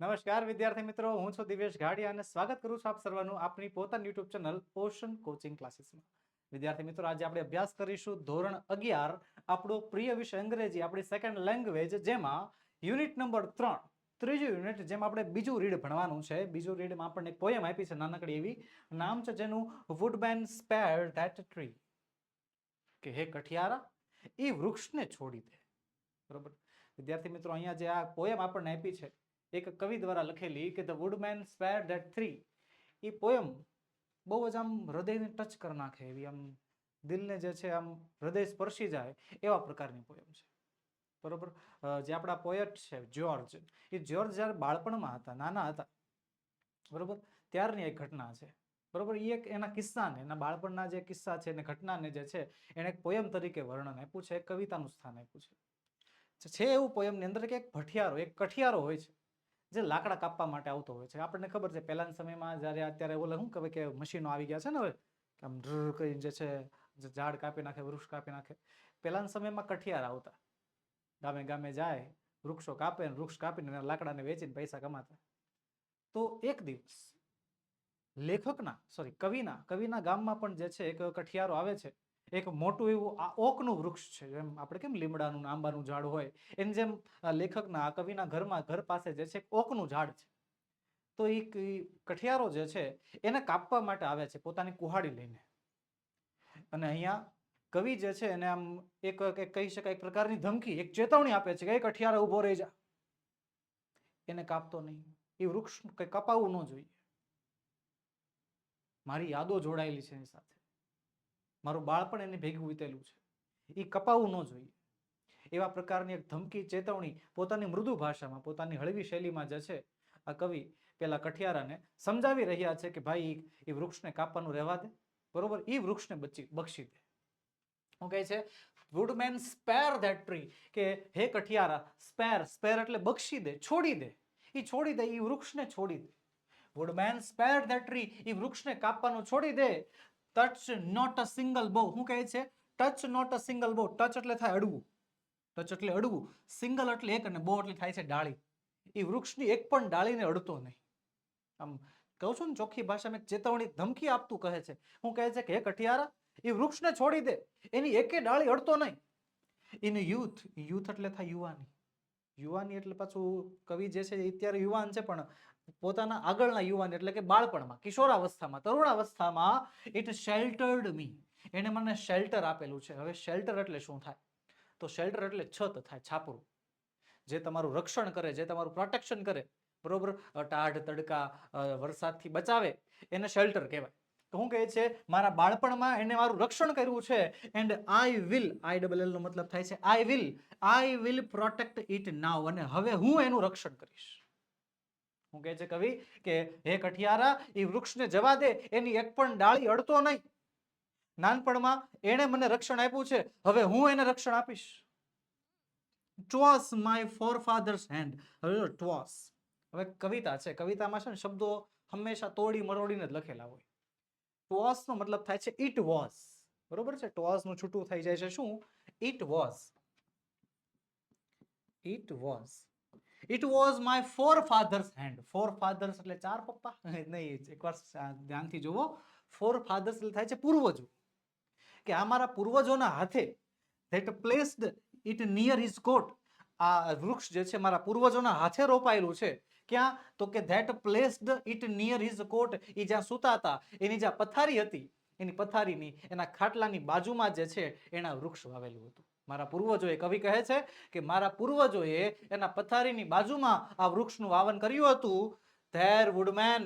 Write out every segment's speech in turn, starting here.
નમસ્કાર, વિદ્યાર્થી મિત્રો. હું છું દિવેશ ઘાડિયા અને સ્વાગત કરું છું આપ સર્વનું આપણી પોતાની યુટ્યુબ ચેનલ ઓશન કોચિંગ ક્લાસીસમાં વિદ્યાર્થી મિત્રો, આજે આપણે અભ્યાસ કરીશું ધોરણ અગિયાર, આપણો પ્રિય વિષય અંગ્રેજી, આપણી સેકન્ડ લેંગ્વેજ જેમાં યુનિટ નંબર ત્રણ, ત્રીજું યુનિટ જેમાં આપણે બીજું રીડ ભણવાનું છે. બીજું રીડમાં આપણને પોયમ આપી છે, નાનકડી એવી. નામ છે જેનું વુડમેન સ્પેર ધેટ ટ્રી કે હે કઠિયારા એ વૃક્ષને છોડી દે. બરોબર? વિદ્યાર્થી મિત્રો, અહીંયા જે આ પોયમ આપણને આપી છે એક કવિ દ્વારા લખેલી કે the woodman spare that tree A poem બહુ જ આમ હૃદયને ટચ કરી નાખે એવી આમ દિલને જે છે આમ હૃદય સ્પર્શી જાય એવા પ્રકારની પોયમ છે. બરોબર? જે આપણા પોયટ છે જ્યોર્જ એ જ્યોર્જ જ્યારે બાળપણમાં હતા, નાના હતા, બરોબર? ત્યારની એક ઘટના છે. બરોબર? એ એક એના કિસ્સાને, એના બાળપણના જે કિસ્સા છે, એને ઘટનાને જે છે, એને એક પોયમ તરીકે વર્ણન આપ્યું છે, એક કવિતાનું સ્થાન આપ્યું છે. છે એવું પોયમની અંદર કે એક ભઠિયારો, એક કઠિયારો હોય છે. જે લાકડા કાપવા માટે આવતો હોય છે. આપણને ખબર છે, પહેલાના સમયમાં જ્યારે અત્યારે ઓલા શું કહેવાય કે મશીનો આવી ગયા છે ને હવે આમ ડ્ર કરીને જે છે ઝાડ કાપી નાખે, વૃક્ષ કાપી નાખે. પહેલાના સમયમાં કઠિયાર આવતા. ગામે ગામે જાય, વૃક્ષો કાપે ને વૃક્ષ કાપીને લાકડાને વેચીને પૈસા કમાતા. તો એક દિવસ લેખકના સોરી કવિના કવિના ગામમાં પણ જે છે, એક કઠિયારો આવે છે. એક મોટું એવું આ ઓકનું વૃક્ષ છે, જેમ આપણે કેમ લીમડાનું આંબાનું ઝાડ હોય, એની જેમ લેખકના, આ કવિના ઘરમાં, ઘર પાસે જે છે ઓકનું ઝાડ છે. તો એ કઠિયારો જે છે, એને કાપવા માટે આવે છે પોતાની કુહાડી લઈને. અને અહીંયા કવિ જે છે એને આમ એક કહી શકાય, એક પ્રકારની ધમકી, એક ચેતવણી આપે છે કે, એ કઠિયારો ઊભો રહી જા. એને કાપતો નહીં. એ વૃક્ષ કંઈ કપાવવું ન જોઈએ. મારી યાદો જોડાયેલી છે એની સાથે. મારું બાળપણ એને ભેગું વીતેલું છે. એ કપાવવું ન જોઈએ. એવા પ્રકારની એક ધમકી, ચેતવણી પોતાની મૃદુ ભાષામાં, પોતાની હળવી શૈલીમાં જે છે, આ કવિ પેલા કઠિયારાને સમજાવી રહ્યા છે કે ભાઈ એ વૃક્ષને કાપવાનું રહેવા દે. બરોબર? એ વૃક્ષને બચી, બક્ષી દે. શું કહે છે? વુડમેન સ્પેર ધેટ ટ્રી કે હે કઠિયારા સ્પેર સ્પેર એટલે બક્ષી દે, છોડી દે. એ છોડી દે એ વૃક્ષને છોડી દે. વુડમેન સ્પેર ધેટ ટ્રી એ વૃક્ષને કાપવાનું છોડી દે. Touch not a single bough શું કહે છે? Touch not a single bough touch એટલે થાય અડવું. ટચ એટલે અડવું. સિંગલ એટલે એક અને બો એટલે થાય છે ડાળી. એ વૃક્ષની એક પણ ડાળીને અડતો નહીં. આમ કહું છું ને, ચોખ્ખી ભાષામાં ચેતવણી ધમકી આપતું કહે છે. હું કહે છે કે, હે કઠિયારા એ વૃક્ષને છોડી દે. એની એકે ડાળી અડતો નહીં. એને યુથ યુથ એટલે થાય યુવાની. યુવાની એટલે પાછું કવિ જે છે અત્યારે યુવાન છે, પણ પોતાના આગળના યુવાન એટલે કે બાળપણમાં, કિશોરાવસ્થામાં, તરુણાવસ્થામાં ઇટ શેલ્ટર્ડ મી એને મને શેલ્ટર આપેલું છે. હવે શેલ્ટર એટલે શું થાય? તો શેલ્ટર એટલે છત થાય, છાપરું. જે તમારું રક્ષણ કરે, જે તમારું પ્રોટેક્શન કરે, બરોબર? ટાઢ તડકા વરસાદથી બચાવે, એને શેલ્ટર કહેવાય. તો હું કહે છે, મારા બાળપણમાં એને મારું રક્ષણ કર્યું છે. And I will I double L નો મતલબ થાય છે I will I will protect it now અને હવે હું એનું રક્ષણ કરીશ. હું કહે છે, કવિ, કે હે કઠિયારા, એ વૃક્ષને જવા દે, એની એક પણ ડાળી અડતો નહીં. નાનપણમાં એણે મને રક્ષણ આપ્યું છે, હવે હું એને રક્ષણ આપીશ. Toss my for father's hand હવે ટોસ હવે કવિતા છે, કવિતામાં છે ને શબ્દો હંમેશા તોડી મરોડીને જ લખેલા હોય. ટોસ નો મતલબ થાય છે ઇટ વોઝ. બરોબર છે? ટોસનું છૂટું થઈ જાય છે શું? It was. It was. It was my forefather's hand. Four fathers એટલે ચાર પપ્પા? નહીં, એકવાર ધ્યાનથી જુઓ. ફોર ફાધર્સ એટલે થાય છે પૂર્વજો. કે આ મારા પૂર્વજોના હાથે that placed it near his cot આ વૃક્ષ જે છે મારા પૂર્વજોના હાથે રોપાયેલું છે. ક્યાં? તો કે that placed it near his cot એ જ્યાં સૂતા હતા, એની જ્યાં પથારી હતી, એની પથારીની, એના ખાટલાની બાજુમાં જે છે, એના વૃક્ષ વાવેલું હતું. મારા પૂર્વજોએ કવિ કહે છે કે મારા પૂર્વજોએ એના પથારીની બાજુમાં આ વૃક્ષનું વાવન કર્યું હતું. There woodman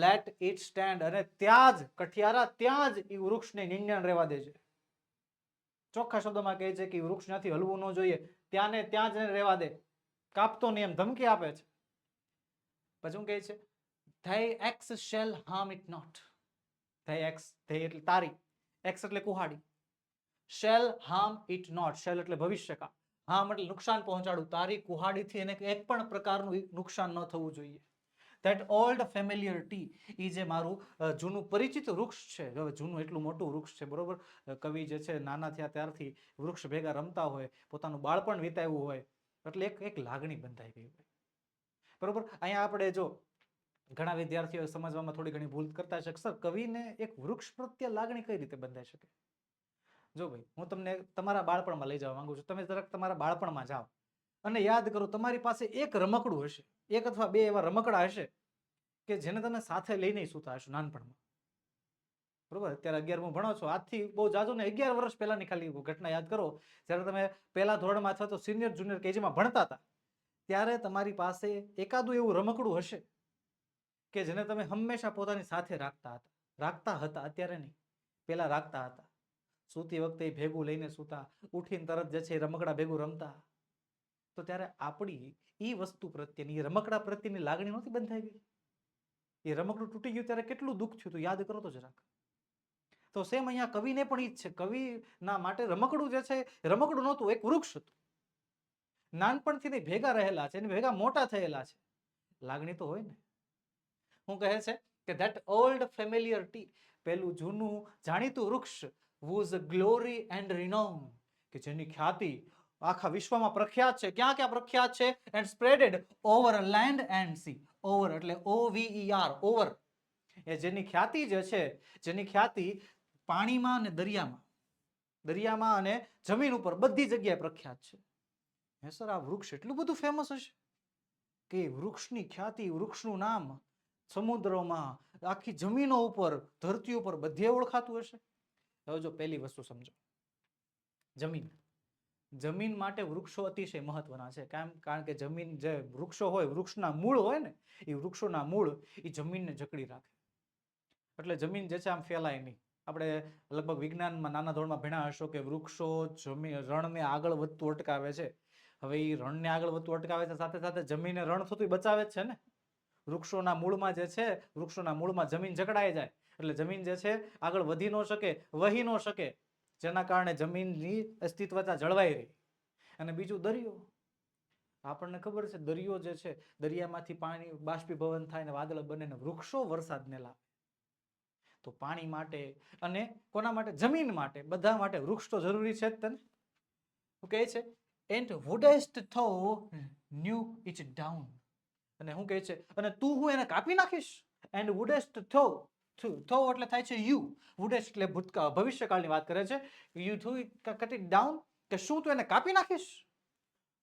let it stand અને ત્યાં જ, કઠિયારા ત્યાં જ એ વૃક્ષને નિંજણ રહેવા દે છે ચોખ્ખા શબ્દોમાં કહે છે કે વૃક્ષ નથી હલવું ન જોઈએ ત્યાં ને ત્યાં જ રહેવા દે. કાપતો ને એમ ધમકી આપે છે. પછી શું કહે છે, thy axe shall harm it not. Thy axe, thy એટલે તારી. એક્સ એટલે કુહાડી. Shall harm it not. Shall એટલે ભવિષ્યકાળ હાર્મ એટલે નુકસાન પહોંચાડવું. તારી કુહાડીથી એને એક પણ પ્રકારનું નુકસાન ન થવું જોઈએ. ધેટ ઓલ્ડ ફેમિલિયર ટી એ જે મારું જૂનું પરિચિત વૃક્ષ છે. હવે જૂનું એટલું મોટું વૃક્ષ છે, બરોબર? કવિ જે છે, નાના થયા ત્યારથી વૃક્ષ ભેગા રમતા હોય, પોતાનું બાળપણ વિતાવ્યું હોય, એટલે એક એક લાગણી બંધાઈ ગઈ હોય. બરોબર? અહીંયા આપણે જો ઘણા વિદ્યાર્થીઓ સમજવામાં થોડી ઘણી ભૂલ કરતા છે. સર કવિને એક વૃક્ષ પ્રત્યે લાગણી કઈ રીતે બંધાઈ શકે? જો ભાઈ, હું તમને તમારા બાળપણમાં લઈ જવા માંગુ છું. તમે જરાક તમારા બાળપણમાં જાઓ અને યાદ કરો, તમારી પાસે એક રમકડું હશે. એક અથવા બે એવા રમકડા હશે કે જેને તમે સાથે લઈને સૂતા હશો નાનપણમાં. બરોબર? અત્યારે અગિયારમું ભણો છો. આજથી બહુ જાજો ને અગિયાર વર્ષ પહેલાની ખાલી ઘટના યાદ કરો. જ્યારે તમે પહેલા ધોરણમાં અથવા તો સિનિયર જુનિયર કેજીમાં ભણતા હતા. ત્યારે તમારી પાસે એકાદું એવું રમકડું હશે કે જેને તમે હંમેશા પોતાની સાથે રાખતા હતા. રાખતા હતા, અત્યારે નહીં. પહેલાં રાખતા હતા. સૂતી વખતે ભેગું લઈને સૂતા, ઉઠીને તરત જે છે રમકડા ભેગું રમતા. તો ત્યારે આપણી એ વસ્તુ પ્રત્યેની રમકડા પ્રત્યેની લાગણી નહોતી બંધાઈ ગઈ. એ રમકડું તૂટી ગયું ત્યારે કેટલું દુઃખ થયું યાદ કરો તો જરાક. તો સેમ અહીંયા કવિને પણ ઈ જ છે. કવિના માટે રમકડું જે છે રમકડું નહોતું, એક વૃક્ષ હતું. નાનપણથી ભેગા રહેલા છે એને ભેગા મોટા થયેલા છે. લાગણી તો હોય ને. હું કહે છે કે ધેટ ઓલ્ડ ફેમિલિયર ટી પેલું જૂનું જાણીતું વૃક્ષ વોઝ ગ્લોરી એન્ડ રિનોમ કે જેની ખ્યાતિ આખા વિશ્વમાં પ્રખ્યાત છે. ક્યાં ક્યાં પ્રખ્યાત છે? And spreaded over land and sea over એટલે ઓ વી આર ઓવર એ જેની ખ્યાતિ જે છે, જેની ખ્યાતિ પાણીમાં અને દરિયામાં. દરિયામાં અને જમીન ઉપર બધી જગ્યાએ પ્રખ્યાત છે. હે સર આ વૃક્ષ એટલું બધું ફેમસ હશે? કે વૃક્ષની ખ્યાતિ, વૃક્ષનું નામ સમુદ્રોમાં, આખી જમીનો ઉપર ધરતી ઉપર બધે ઓળખાતું હશે? હવે જો પહેલી વસ્તુ સમજો. જમીન. જમીન માટે વૃક્ષો અતિશય મહત્વના છે. કેમ? કારણ કે જમીન જે વૃક્ષો હોય, વૃક્ષના મૂળ હોય ને, એ વૃક્ષોના મૂળ એ જમીનને જકડી રાખે. એટલે જમીન જે છે આમ ફેલાય નહીં. આપણે લગભગ વિજ્ઞાનમાં નાના ધોરણમાં ભણ્યા હશો કે વૃક્ષો જમીન રણને આગળ વધતું અટકાવે છે. હવે એ રણને આગળ વધતું અટકાવે છે, સાથે સાથે જમીનને રણ થતું બચાવે જ છે ને? વૃક્ષોના મૂળમાં જે છે, વૃક્ષોના મૂળમાં જમીન જકડાઈ જાય. એટલે જમીન જે છે, આગળ વધી ન શકે, વહી ન શકે. જેના કારણે જમીનની અસ્તિત્વતા જળવાઈ રહી. અને બીજું દરિયો. આપણને ખબર છે, દરિયો જે છે, દરિયામાંથી પાણી બાષ્પીભવન થાય ને વાદળ બને ને વૃક્ષો વરસાદને લાવે. તો પાણી માટે અને કોના માટે? જમીન માટે. બધા માટે વૃક્ષ તો જરૂરી છે જ તને? શું કહે છે? એન્ડ વુડેસ્ટ થો ન્યુ ઇટ ડાઉન અને શું કહે છે અને તું હું એને કાપી નાખીશ? એન્ડ વુડેસ્ટ થો થો એટલે થાય છે યુ વુડેસ્ટ એટલે ભૂતકાળ ભવિષ્યકાળની વાત કરે છે. You thou cut it down કે શું તું એને કાપી નાખીશ?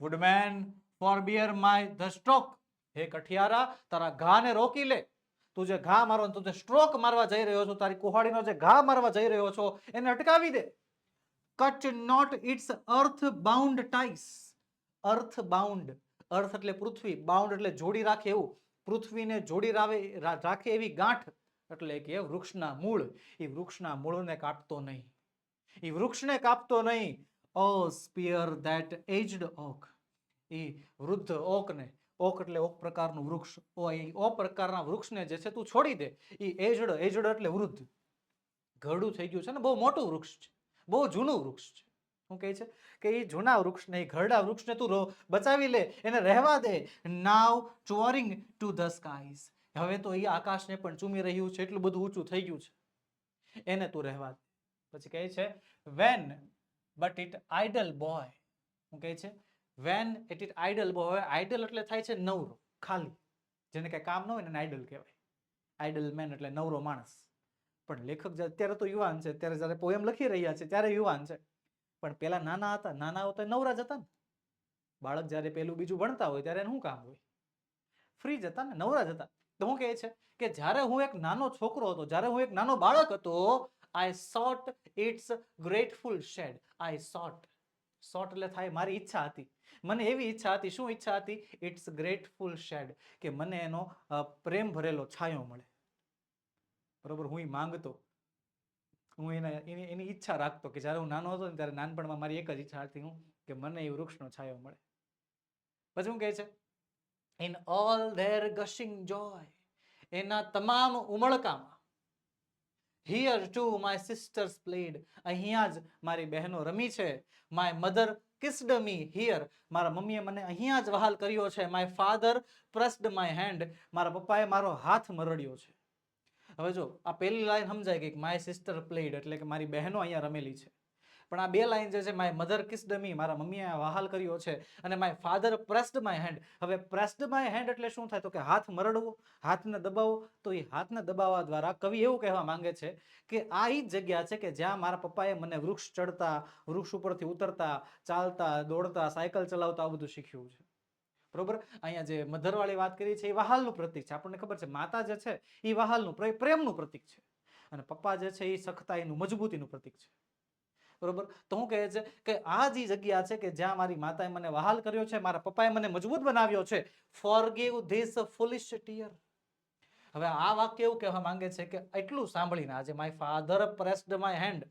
Woodman forbear my the stroke હે કઠિયારા તારા ઘાને રોકી લે. તું જે ઘા મારવાનો તું જે સ્ટ્રોક મારવા જઈ રહ્યો છો તારી કુહાડીનો જે ઘા મારવા જઈ રહ્યો છો એને અટકાવી દે. Cut not its earth bound ties earth bound earth એટલે પૃથ્વી. બાઉન્ડ એટલે જોડી રાખે એવું. પૃથ્વીને જોડી રાવે રાખે એવી ગાંઠ. એટલે કે વૃક્ષના મૂળ. એ વૃક્ષના મૂળને કાપતો નહીં. એ વૃક્ષને કાપતો નહીં. O spare that aged oak એ વૃદ્ધ ઓકને. ઓક એટલે ઓક પ્રકારનું વૃક્ષ. ઓ એ ઓ પ્રકારના વૃક્ષને જે છે તું છોડી દે. એ એજડ એજડ એટલે વૃદ્ધ. ઘરડું થઈ ગયું છે ને, બહુ મોટું વૃક્ષ છે. બહુ જૂનું વૃક્ષ છે. શું કહે છે? કે એ જૂના વૃક્ષને એ ઘરડા વૃક્ષને તું બચાવી લે, એને રહેવા દે. Now soaring to the skies હવે તો એ આકાશને પણ ચૂમી રહ્યું છે, એટલું બધું ઊંચું થઈ ગયું છે. એને તું રહેવા દે. પછી કહે છે when but it idle boy શું કહે છે? When it it idle boy idle એટલે થાય છે નવરો, ખાલી. જેને કંઈ કામ ન હોય એને આઇડલ કહેવાય. આઈડલ મેન એટલે નવરો માણસ. પણ લેખક અત્યારે તો યુવાન છે અત્યારે જ્યારે પોએમ લખી રહ્યા છે, ત્યારે યુવાન છે. પણ પેલા નાના હતા નાના હતા નવરા જ હતા ને. બાળક જ્યારે પેલું બીજું ભણતા હોય, ત્યારે શું કામ હોય? ફ્રી જ હતા ને નવરા જ હતા. તો હું કહે છે? કે જ્યારે હું એક નાનો છોકરો હતો, જ્યારે હું એક નાનો બાળક હતો I sought its grateful shade I sought sought એટલે થાય મારી ઈચ્છા હતી. મને એવી ઈચ્છા હતી, શું ઈચ્છા હતી? ઇટ્સ ગ્રેટફુલ શેડ કે મને એનો પ્રેમ ભરેલો છાંયો મળે. બરોબર, હું એ માંગતો. હું એના, એની એની ઈચ્છા રાખતો કે જ્યારે હું નાનો હતો ને ત્યારે નાનપણમાં મારી એક જ ઈચ્છા હતી હું કે મને એ વૃક્ષનો છાયો મળે. પછી હું કહે છે in all their gushing joy એના તમામ ઉમળકામાં here too my sisters played અહીંયા જ મારી બહેનો રમી છે. My mother kissed me here મારા મમ્મીએ મને અહીંયા જ વહાલ કર્યો છે. My father pressed my hand મારા પપ્પાએ મારો હાથ મરડ્યો છે. હવે જો, આ પહેલી લાઈન સમજાય ગઈ માય સિસ્ટર પ્લેડ એટલે કે મારી બહેનો અહીંયા રમેલી છે. પણ આ બે લાઈન જે છે માય મધર કિસ્ડ મી મારા મમ્મીએ વહાલ કર્યો છે અને my father pressed my hand હવે પ્રેસ્ડ માય હેન્ડ એટલે શું થાય? તો કે હાથ મરડવો, હાથને દબાવો, તો એ હાથને દબાવવા દ્વારા કવિ એવું કહેવા માંગે છે કે આ એ જ જગ્યા છે કે જ્યાં મારા પપ્પાએ મને વૃક્ષ ચડતા, વૃક્ષ ઉપરથી ઉતરતા, ચાલતા, દોડતા, સાયકલ ચલાવતા, આ બધું શીખ્યું છે. બરોબર? અહીંયા જે મધરવાળી વાત કરી છે, એ વહાલનું પ્રતીક છે. આપણને ખબર છે, માતા જે છે, એ વહાલનું પ્રે- પ્રેમનું પ્રતીક છે. અને પપ્પા જે છે, એ સખતાઈનું મજબૂતીનું પ્રતીક છે. બરોબર? તો હું કહે છે કે આ જે જગ્યા છે કે જ્યાં મારી માતાએ મને વહાલ કર્યો છે, મારા પપ્પાએ મને મજબૂત બનાવ્યો છે. ફોરગીવ ધીસ ફુલિશ ટીયર હવે આ વાક્ય એવું કહેવા માંગે છે કે એટલું સાંભળીને, આજે my father pressed my hand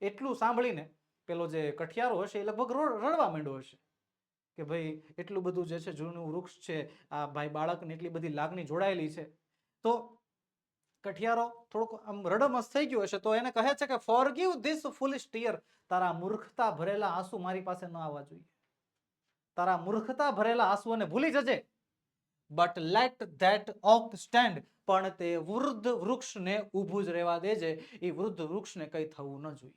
એટલું સાંભળીને, પેલો જે કઠિયારો હશે, એ લગભગ રડવા માંડ્યો હશે. કે ભાઈ એટલું બધું જે છે જૂનું વૃક્ષ છે, આ ભાઈ બાળકને એટલી બધી લાગણી જોડાયેલી છે. તો કઠિયારો થોડોક આમ રડમસ થઈ ગયો હશે તો એને કહે છે કે ફોરગીવ ધીસ ફુલિશ ટીયર તારા મૂર્ખતા ભરેલા આંસુ મારી પાસે ન આવવા જોઈએ. તારા મૂર્ખતા ભરેલા આંસુઓને ભૂલી જજે. But let that oak stand પણ તે વૃદ્ધ વૃક્ષને ઊભું જ રહેવા દેજે. એ વૃદ્ધ વૃક્ષને કંઈ થવું ન જોઈએ.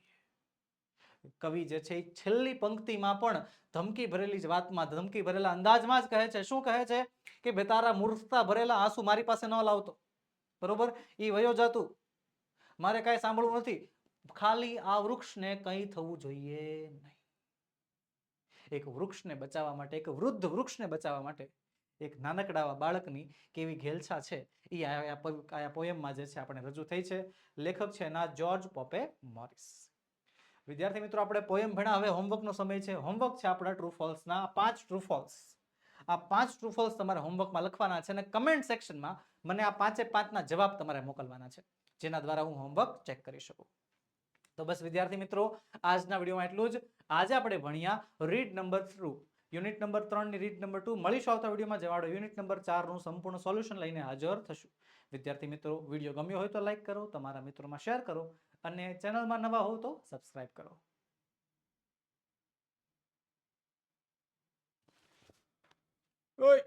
કવિ જે છે એ છેલ્લી પંક્તિમાં પણ ધમકી ભરેલી જ વાતમાં ધમકી ભરેલા અંદાજમાં જ કહે છે શું કહે છે કે બે તારા મૂર્ખતા ભરેલા આંસુ મારી પાસે ન લાવતો બરોબર એ વયો જતું મારે કાંઈ સાંભળવું નથી ખાલી આ વૃક્ષને કંઈ થવું જોઈએ નહીં એક વૃક્ષને બચાવવા માટે એક વૃદ્ધ વૃક્ષને બચાવવા માટે એક નાનકડાવા બાળકની કેવી ઘેલછા છે એ આ પ- આ પોયમમાં જે છે આપણે રજૂ થઈ છે લેખક છે એના જ્યોર્જ પોપે મોરિસ વિદ્યાર્થી મિત્રો, આપણે પોયમ ભણ્યા. હવે હોમવર્કનો સમય છે. હોમવર્ક છે આપણા ટ્રુ ફોલ્સના પાંચ ટ્રુ ફોલ્સ આ પાંચ ટ્રુ ફોલ્સ તમારે હોમવર્કમાં લખવાના છે અને કમેન્ટ સેક્શનમાં મને આ પાંચે પાંચના જવાબ તમારે મોકલવાના છે, જેના દ્વારા હું હોમવર્ક ચેક કરી શકું. તો બસ વિદ્યાર્થી મિત્રો, આજના વિડીયોમાં એટલું જ. આજે આપણે ભણ્યા read number through unit number ત્રણની રીડ નંબર ટુ મળીશું આવતા વિડીયોમાં જવાડો. યુનિટ નંબર ચારનું સંપૂર્ણ સોલ્યુશન લઈને હાજર થશું. વિદ્યાર્થી મિત્રો વીડિયો ગમ્યો હોય તો લાઈક કરો. તમારા મિત્રોમાં શેર કરો. અને ચેનલમાં નવા હો તો સબસ્ક્રાઈબ કરો. ઓય!